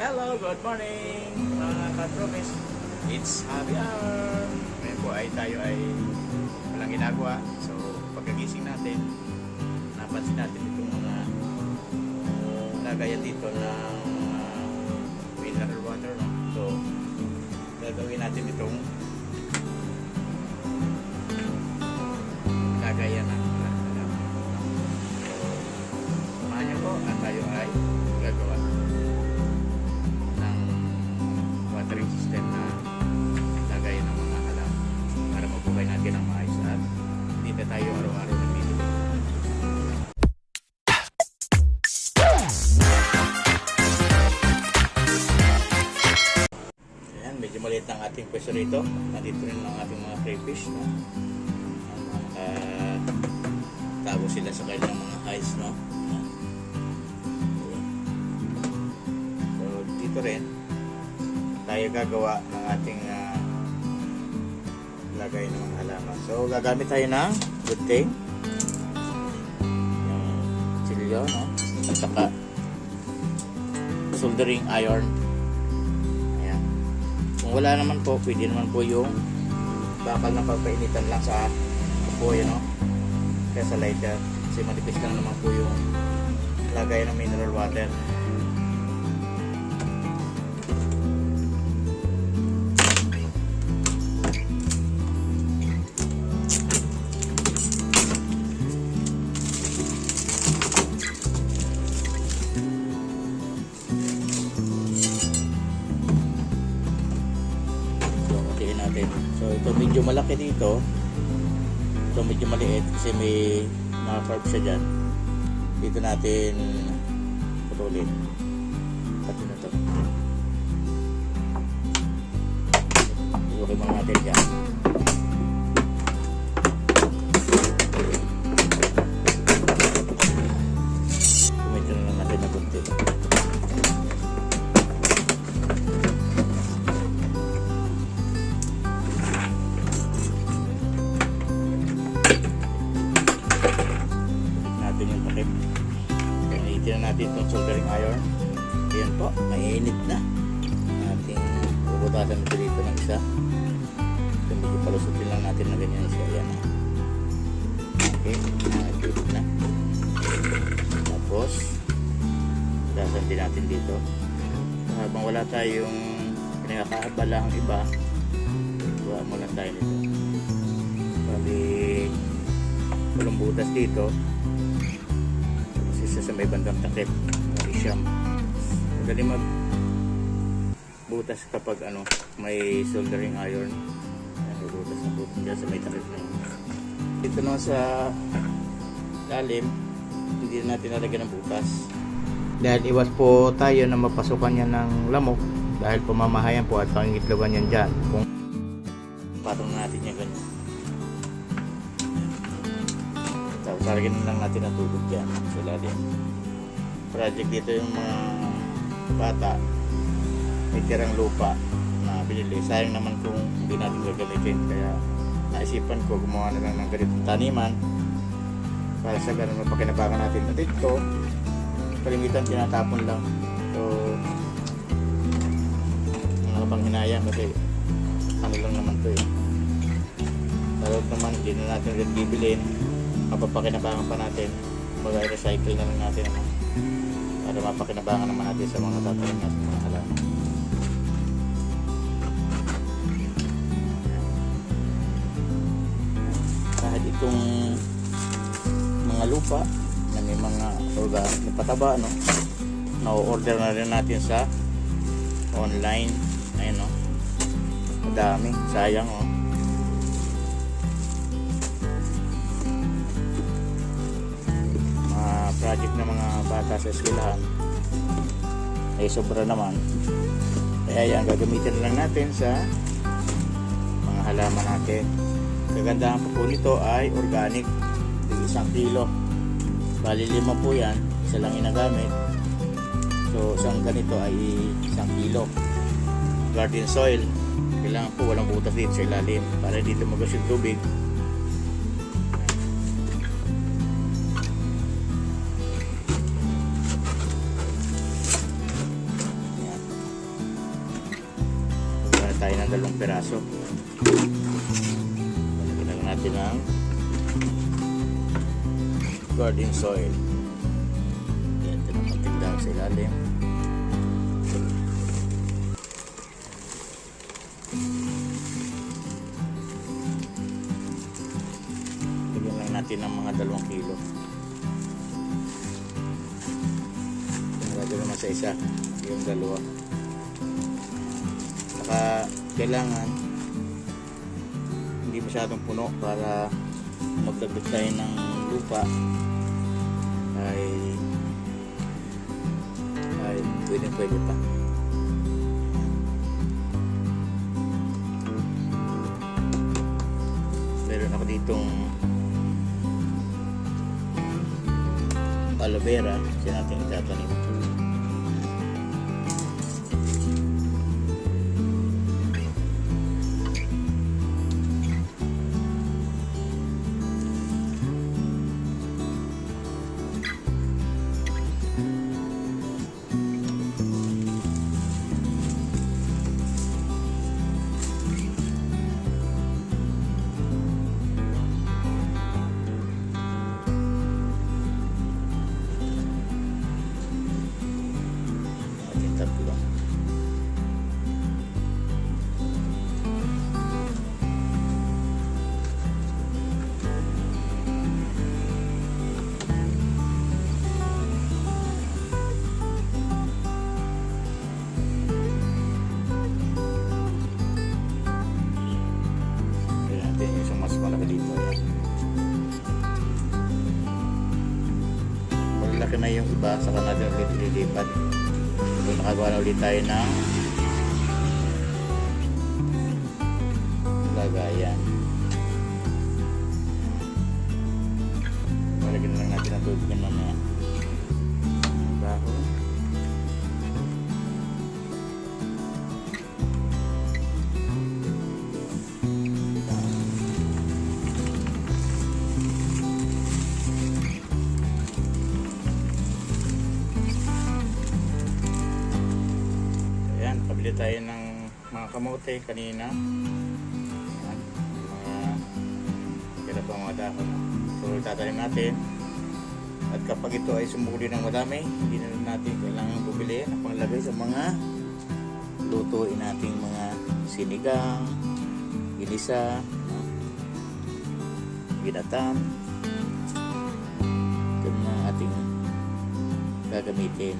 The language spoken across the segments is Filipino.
Hello, good morning mga katropis. It's Javier. Ngayon po ay tayo ay walang ginagawa. So, pagkagising natin, napansin natin itong mga lagayan dito ng uh, mineral water. No? So, gagawin natin itong lagayan ng ating pwesto rito. Nandito rin ang ating mga crayfish. No? Ang mga tago sila sa kanilang mga hides. No? So, dito rin, tayo gagawa ng ating ah, lagay ng mga halaman. So, gagamit tayo ng good thing. Yung silyo, no? At saka soldering iron. Kung wala naman po, pwede naman po yung bakal na pagpainitan lang sa apoy, no? Kaya sa lighter. Kasi manipis lang naman po yung lagay ng mineral water. Medyo malaki dito. Ito medyo maliit kasi may mga carb siya dyan. Dito natin putulin. Pati na to. Ilukin muna natin dyan. Bubutasan ito dito ng isa. So, medyo palusutin lang natin na ganyan siya. Ayan na. Okay, mainit na. Tapos, butasan din natin dito. Habang wala tayong pinakakaabala ang iba, gawa mo lang tayo nito. Bali, walang butas dito tapos isa sa may bandang takip siyam madali mag butas kapag ano may soldering iron. May butas na butas. Dyan sa may takip na yun. Dito naman sa lalim hindi na natin nalagyan ng butas. Dahil iwas po tayo na mapasukan yan ng lamok dahil pamamahayan po at pangitlogan yan dyan. Kung patong natin yan ganyan. Tapos na lang natin ang tubig dyan sa ilalim. Project dito yung mga bata may tirang lupa na binili. Sayang naman kung hindi natin gagamitin. Kaya naisipan ko gumawa na lang ng ganitong taniman para sa ganun mapakinabangan natin. At ito, kalimitan tinatapon lang. So, mga pang hinayang kasi ano lang naman to eh. Loob naman, hindi na natin rin bibilin mapapakinabangan pa natin baga recycle na lang natin naman para mapakinabangan naman natin sa mga tatanim natin mga halaman itong mga lupa na may mga organic na pataba no? Na-order na rin natin sa online. Ayun no? Madami. Sayang oh. Mga project ng mga bata sa eskwelahan. Ay sobra naman. Kaya yan gagamitin lang natin sa mga halaman natin kagandahan po po nito ay organic. Yung isang kilo. Bali lima po yan. Isa lang inagamit so isang ganito ay isang kilo. Garden soil. Kailangan po walang butas dito sa ilalim para dito magas yung tubig. Ayan. tayo ng dalawang piraso. Lang natin ng garden soil. Yan, ito na patigdang sa ilalim. Lagyan lang natin ng mga dalawang kilo. Lagyan naman sa isa, yung dalawa. Saka kailangan masyadong puno para magdagdag tayo ng lupa ay ay pwede pwede pa. Meron ako ditong aloe vera siya natin itatanim. Yung iba, saka natin ulit lilipat. Kung nakagawa na ulit tayo ng lagayan. Malagyan na lang natin ang tubig ng mamaya. Baho. Tayo ng mga kamote kanina. Ayan, mga kira pa mga dahon. So, tatanim natin. At kapag ito ay sumuli ng madami, hindi na natin kailangan bumili ng panglagay sa mga lutuin nating mga sinigang, ginisa, no? ginatan. Ito na ating gagamitin.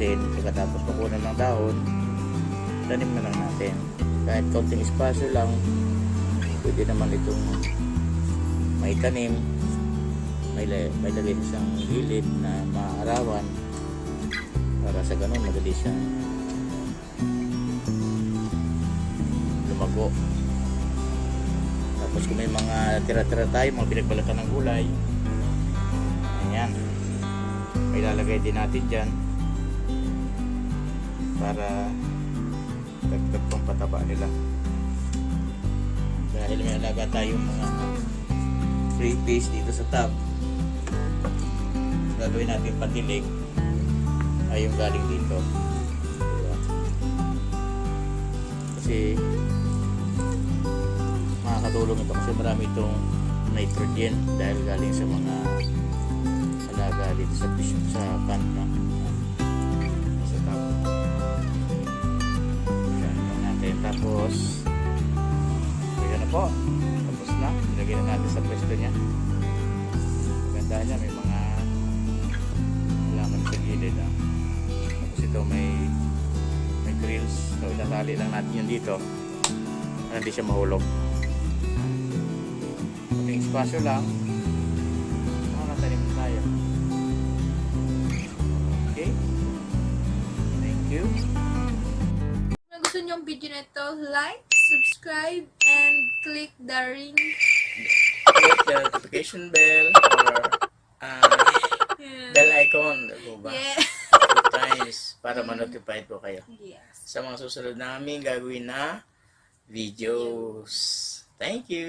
Natin, pagkatapos makunan ng dahon, tanim na lang natin. Kahit konting espasyo lang, pwede naman itong may tanim, may, may lagay isang gilid na maarawan para sa ganun madali siyang lumago. Tapos kung may mga tira-tira tayo, mga pinagbalatan ng gulay, ayan, may lalagay din natin dyan para dagdag pang pataba nila dahil may alaga tayong mga free fish dito sa top gagawin natin patilig ay yung galing dito diba? kasi makakatulong ito kasi marami itong nitrogen dahil galing sa mga alaga dito sa fish sa pan no? Sa top yan lang natin tapos. Ayan na po. Tapos na. Ilagay na natin sa pwesto niya. Ganda niya may mga halaman sa gilid ah. tapos ito may may grills. So itatali lang natin yun dito. Para hindi siya mahulog. Konting espasyo lang. Makakatanim tayo you Kung gusto niyo yung video na ito, like, subscribe, and click the ring. click the notification bell or uh, Yeah. bell icon diba ba? Yeah. Two times para ma-notify ko kayo Yes. sa mga susunod namin gagawin na videos. Thank you!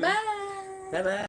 Bye! Bye-bye!